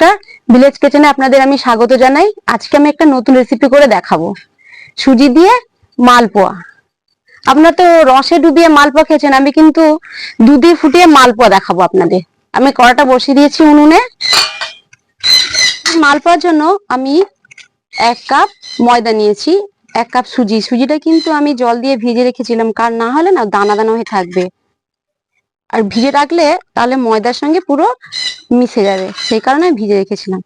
নমস্কার। ভিলেজ কিচেনে আপনাদের আমি স্বাগত জানাই। আজকে আমি একটা নতুন রেসিপি করে দেখাবো। সুজি দিয়ে মালপোয়া। আপনারা তো রসে ডুবিয়ে মালপোয়া খেয়েছেন, আমি কিন্তু দুধে ফুটিয়ে মালপোয়া দেখাবো আপনাদের। আমি কড়াটা বসিয়ে দিয়েছি উনুনে। মালপোয়ার জন্য আমি এক কাপ ময়দা নিয়েছি, এক কাপ সুজি। সুজিটা কিন্তু আমি জল দিয়ে ভিজে রেখেছিলাম কার না হলে না দানা দানা হয়ে থাকবে। আর ভিজে রাখলে তাহলে ময়দার সঙ্গে পুরো মিশে যাবে। সেই কারণে আমি ভিজে রেখেছিলাম।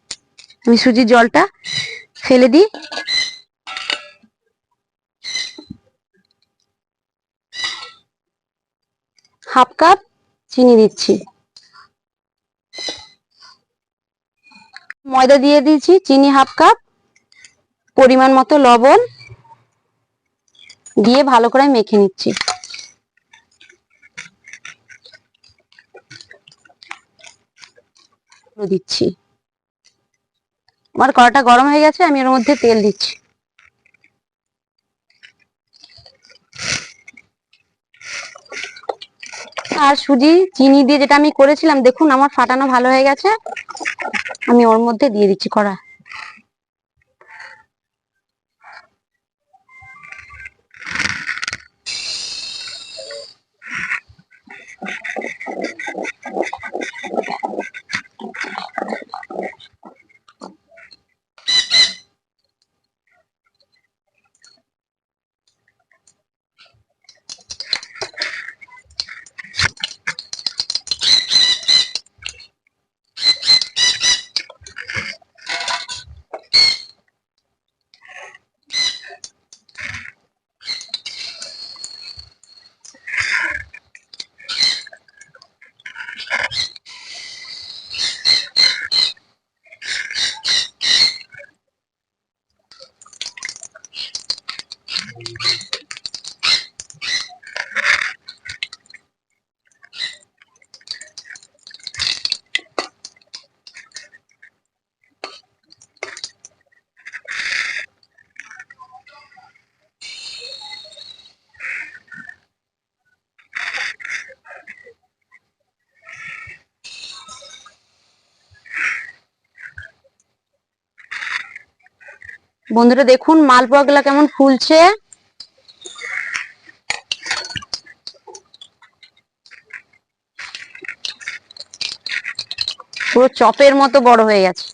আমি সুজির জলটা ফেলে দিই। হাফ কাপ চিনি দিচ্ছি। ময়দা দিয়ে দিয়েছি, চিনি হাফ কাপ, পরিমাণ মতো লবণ দিয়ে ভালো করে মেখে নিচ্ছি। দিচ্ছি। আমার কড়াটা গরম হয়ে গেছে, আমি এর মধ্যে তেল দিচ্ছি। আর সুজি, চিনি দিয়ে যেটা আমি করেছিলাম, দেখুন আমার ফাটানো ভালো হয়ে গেছে। আমি ওর মধ্যে দিয়ে দিচ্ছি কড়া। বন্ধুরা দেখুন মালপোয়া গুলা কেমন ফুলছে। পুরো চপের মতো বড় হয়ে গেছে।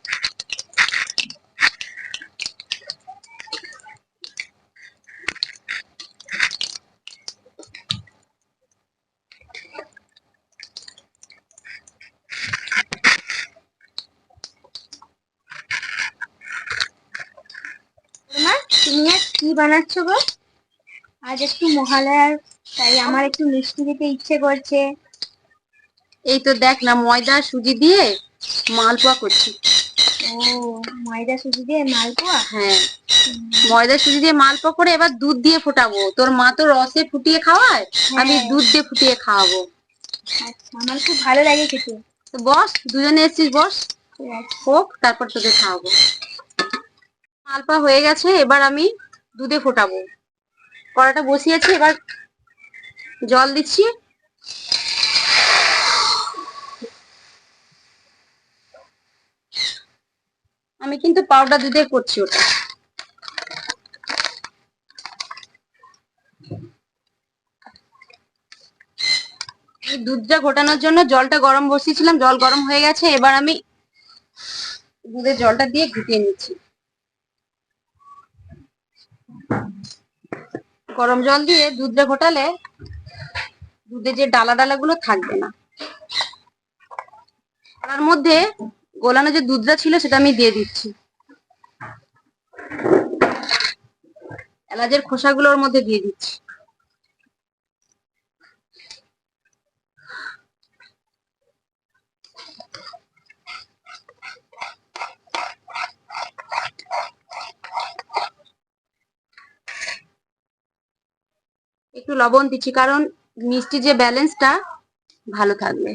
তুমি কি বানাচ্ছ গো? আজ একটু মহালয়ার তাই আমার একটু মিষ্টি দিতে ইচ্ছে করছে। এই তো দেখ না ময়দা সুজি দিয়ে মালপোয়া করছি। ও ময়দা সুজি দিয়ে মালপোয়া? হ্যাঁ ময়দা সুজি দিয়ে মালপোয়া করে এবার দুধ দিয়ে ফোটাবো। তোর মা তো রসে ফুটিয়ে খাওয়ায় আমি হ্যাঁ। দুধ দিয়ে ফুটিয়ে খাওয়াবো। আচ্ছা আমার খুব ভালো লাগে খেতে। তো বস দুজনে এসছিস বস? হোক তারপর তোকে খাওয়াবো। মালপা হয়ে গেছে এবার আমি দুধে ফোটাবো। কড়াটা বসিয়েছি এবার জল দিচ্ছি। আমি কিন্তু পাউডার দুধে করছি ওটা। দুধটা ঘোটানোর জন্য জলটা গরম বসিয়েছিলাম, জল গরম হয়ে গেছে, এবার আমি দুধের জলটা দিয়ে ঘুটিয়ে নিচ্ছি। গরম জল দিয়ে দুধটা ঘোটালে দুধে যে ডালা ডালা গুলো থাকবে না। তার মধ্যে গোলানো যে দুধটা ছিল সেটা আমি দিয়ে দিচ্ছি। এলাচের খোসাগুলো ওর মধ্যে দিয়ে দিচ্ছি। একটু লবণ দিচ্ছি, কারণ মিষ্টির যে ব্যালেন্সটা ভালো থাকবে।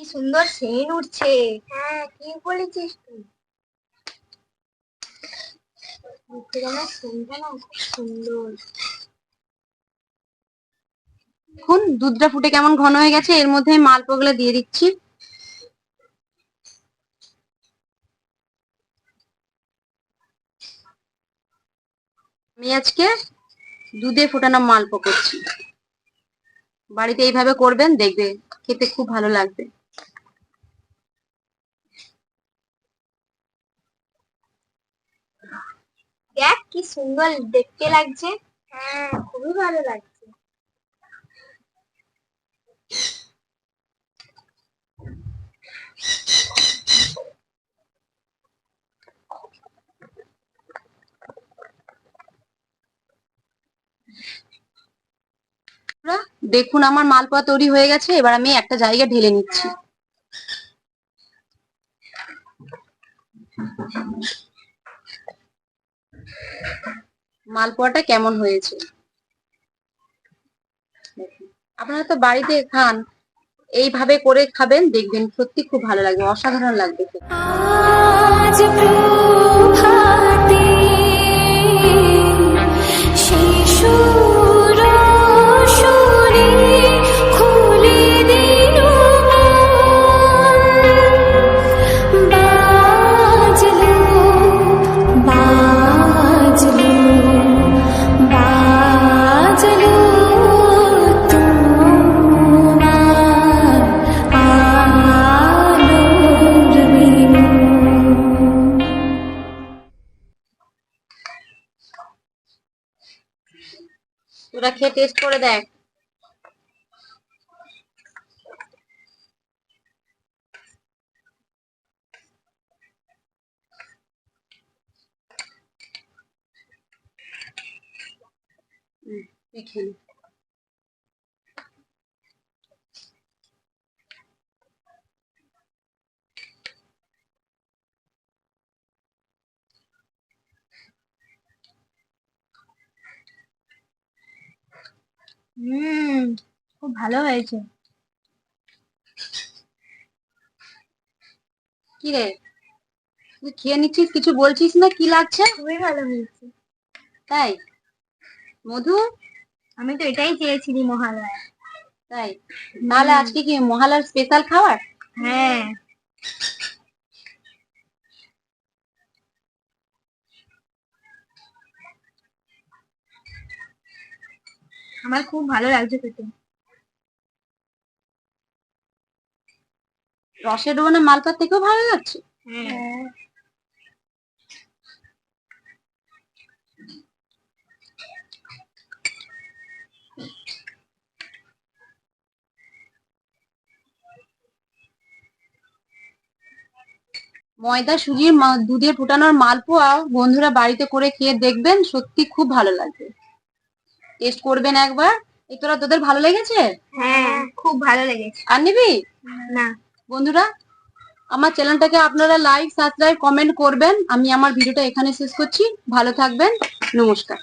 কি সুন্দর সেন উঠছে হ্যাঁ কি বলেছিস তুই? সুন্দর। দেখুন দুধটা ফুটে কেমন ঘন হয়ে গেছে। এর মধ্যে মাল মালপোগুলো দিয়ে দিচ্ছি। আমি আজকে দুধে ফোটানো মালপো করছি। বাড়িতে এইভাবে করবেন দেখবে খেতে খুব ভালো লাগবে। দেখ কি সুন্দর দেখতে লাগছে। হ্যাঁ খুবই ভালো লাগছে। দেখুন আমার মালপোয়া তৈরি হয়ে গেছে এবার আমি একটা জায়গা ঢেলে নিচ্ছি। মালপোয়াটা কেমন হয়েছে? আপনারা তো বাড়িতে খান, এইভাবে করে খাবেন, দেখবেন সত্যি খুব ভালো লাগবে, অসাধারণ লাগবে তোরা খেয়ে টেস্ট করে দেখ। তুই হুম খুব ভালো হয়েছে। কি রে? তুই খেয়ে নিচ্ছিস? কিছু বলছিস না? কি লাগছে? খুবই ভালো হয়েছে। তাই? মধু? আমি তো এটাই চেয়েছিলি মহালয়া। তাই? তাহলে আজকে কি মহালার স্পেশাল খাবার? হ্যাঁ। আমার খুব ভালো লাগছে খেতে। রসে ডোবানো মালপার থেকেও ভালো লাগছে? হ্যাঁ। ময়দা সুজির দুধে ফুটানোর মালপোয়া বন্ধুরা বাড়িতে করে খেয়ে দেখবেন সত্যি খুব ভালো লাগবে। টেস্ট করবেন একবার? এই তোরা তোদের ভালো লেগেছে? হ্যাঁ খুব ভালো লেগেছে। আর নিবি? না। বন্ধুরা আমার চ্যানেলটাকে আপনারা লাইক সাবস্ক্রাইব কমেন্ট করবেন। আমি আমার ভিডিওটা এখানে শেষ করছি। ভালো থাকবেন। নমস্কার।